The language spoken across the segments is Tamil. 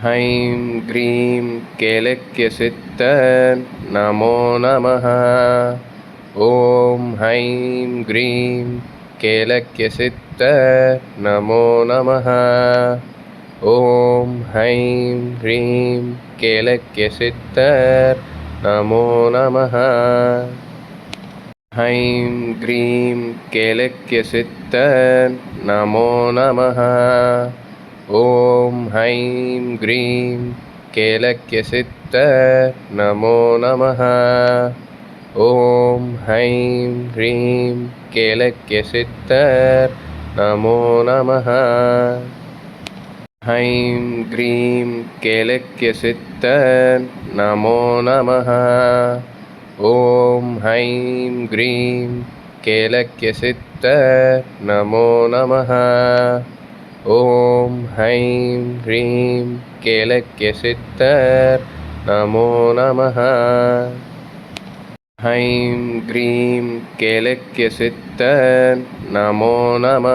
ஹைம் க்ரீம் கேலக்கியசித்த நமோ நம ஓம் ஹைம் க்ரீம் கேலக்கியசித்த நமோ நம ஓம் ஹைம் க்ரீம் கேலக்கியசித்த நமோ நம ஹைம் க்ரீம் கேலக்கியசித்த நமோ நமः ஓம் ஹைம் க்ரீம் கேலக்கிய சித்த நமோ நம ஓம் ஹைம் க்ரீம் கேலக்கிய கேலக்கியசித்த நமோ நம ஹைம் க்ரீம் கேலக்கிய கேலக்கியசித்த நமோ நம ஓம் ஹைம் க்ரீம் கேலக்கிய கேலக்கியசித்த நமோ நமः ஹைம் ஹ்ரீம் கேலக்கிய சித்தர். நமோ நம ஹைம் ஹ்ரீம் கேலக்கிய சித்தர். நமோ நம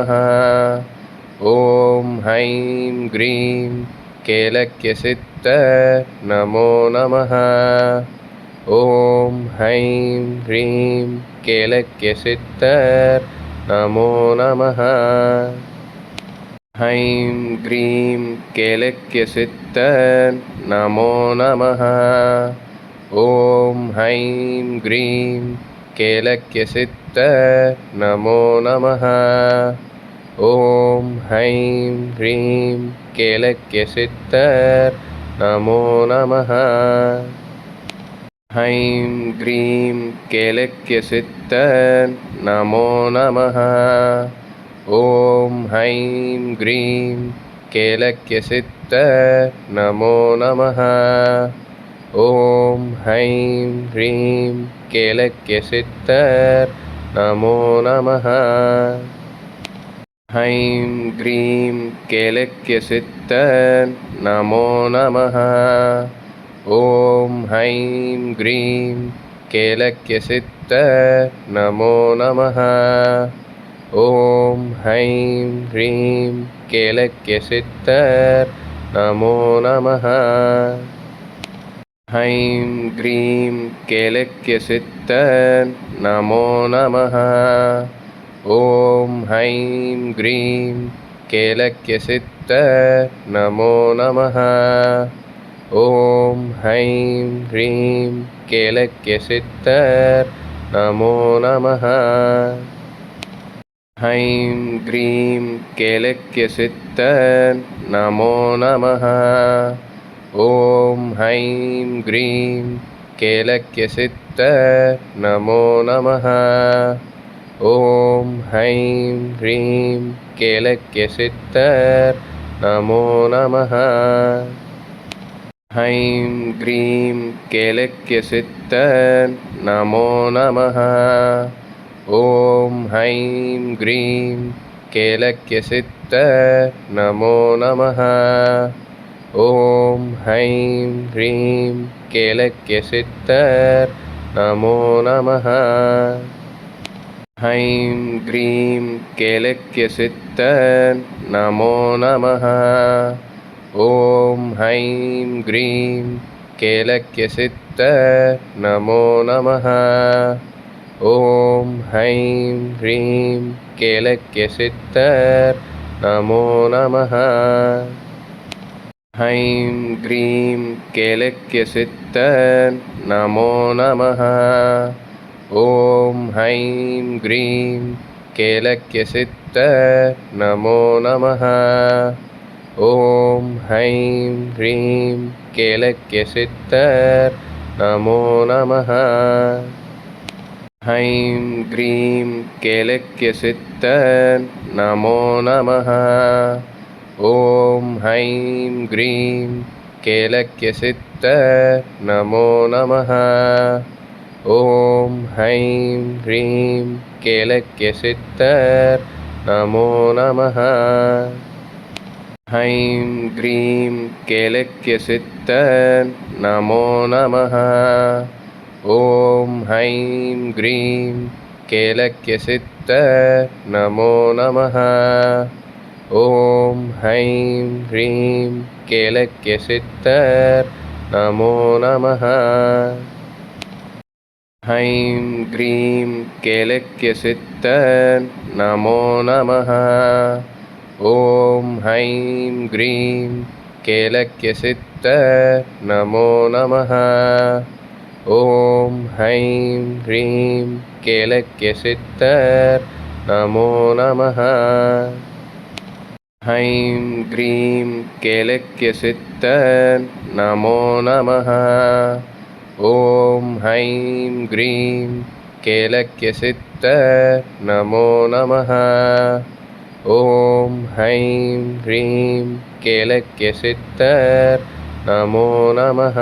ஓம் ஹைம் ஹ்ரீம் கேலக்கிய சித்தர். நமோ நம ஓம் ஹைம் ஹ்ரீம் கேலக்கிய சித்தர். நமோ நமः ஹைம் க்ரீம் கேலக்கியசித்த நமோ நம ஓம் ஹைம் க்ரீம் கேலக்கியசித்த நமோ நம ஓம் ஹைம் க்ரீம் கேலக்கியசித்த நமோ நம ஹைம் க்ரீம் கேலக்கியசித்த நமோ நமः ஓம் ஹைம் க்ரீம் கேலக்கிய சித்த நமோ நம ஓம் ஹைம் க்ரீம் கேலக்கியசித்த நமோ நம ஹைம் க்ரீம் கேலக்கிய சித்தர் நமோ நம ஓம் ஹைம் க்ரீம் கேலக்கிய சித்தர் நமோ நமः ஓம் ஹைம் ஹ்ரீம் கேலக்கிய சித்தர் நமோ நம ஹைம் க்ரீம் கேலக்கியசித்த நமோ நம ஓம் ஹைம் க்ரீம் கேலக்கியசித்த நமோ நம ஓம் ஹைம் ஹ்ரீம் கேலக்கிய சித்தர் நமோ நமः ஹைம் க்ரீம் கேலக்கியசித்த நமோ நம ஓம் ஹைம் க்ரீம் கேலக்கியசித்த நமோ நம ஓம் ஹைம் க்ரீம் கேலக்கியசித்த நமோ நம ஹைம் க்ரீம் கேலக்கியசித்த நமோ நமः ஓம் ஹைம் க்ரீம் கேலக்கிய சித்த நமோ நம ஓம் ஹைம் க்ரீம் கேலக்கிய கேலக்கியசித்த நமோ நம ஹைம் க்ரீம் கேலக்கிய கேலக்கியசித்த நமோ நம ஓம் ஹைம் க்ரீம் கேலக்கிய கேலக்கியசித்த நமோ நமः ஓம் ஹைம் ஹ்ரீம் கேலக்கிய சித்தர் நமோ நம ஹைம் க்ரீம் கேலக்கியசித்த நமோ நம ஓம் ஹைம் க்ரீம் கேலக்கியசித்த நமோ நம ஓம் ஹைம் ஹ்ரீம் கேலக்கிய சித்தர் நமோ நமः ஹைம் க்ரீம் கேலக்கியசித்த நமோ நம ஓம் ஹைம் க்ரீம் கேலக்கியசித்த நமோ நம ஓம் ஹைம் க்ரீம் கேலக்கியசித்த நமோ நம ஹைம் க்ரீம் கேலக்கியசித்த நமோ நமः ஓம் ஹைம் க்ரீம் கேலக்கிய சித்த நமோ நம ஓம் ஹைம் ஹ்ரீம் கேலக்கிய சித்தர் நமோ நம ஹைம் க்ரீம் கேலக்கிய சித்தர் நமோ நம ஓம் ஹைம் க்ரீம் கேலக்கிய சித்தர் நமோ நம ஓம் ஓம் ஹைம் ஹ்ரீம் கேலக்கிய சித்தர் நமோ நம ஹைம் க்ரீம் கேலக்கிய சித்தர் நமோ நம ஓம் ஹைம் க்ரீம் கேலக்கிய சித்தர் நமோ நம ஓம் ஹைம் ஹ்ரீம் கேலக்கிய சித்தர் நமோ நமः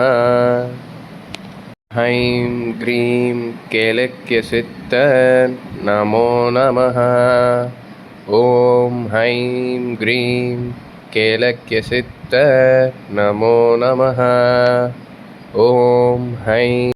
ஹைம் க்ரீம் கேலக்கிய சித்த நமோ நம ஓம் ஹைம் க்ரீம் கேலக்கிய சித்த நமோ நம ஓம் ஹைம்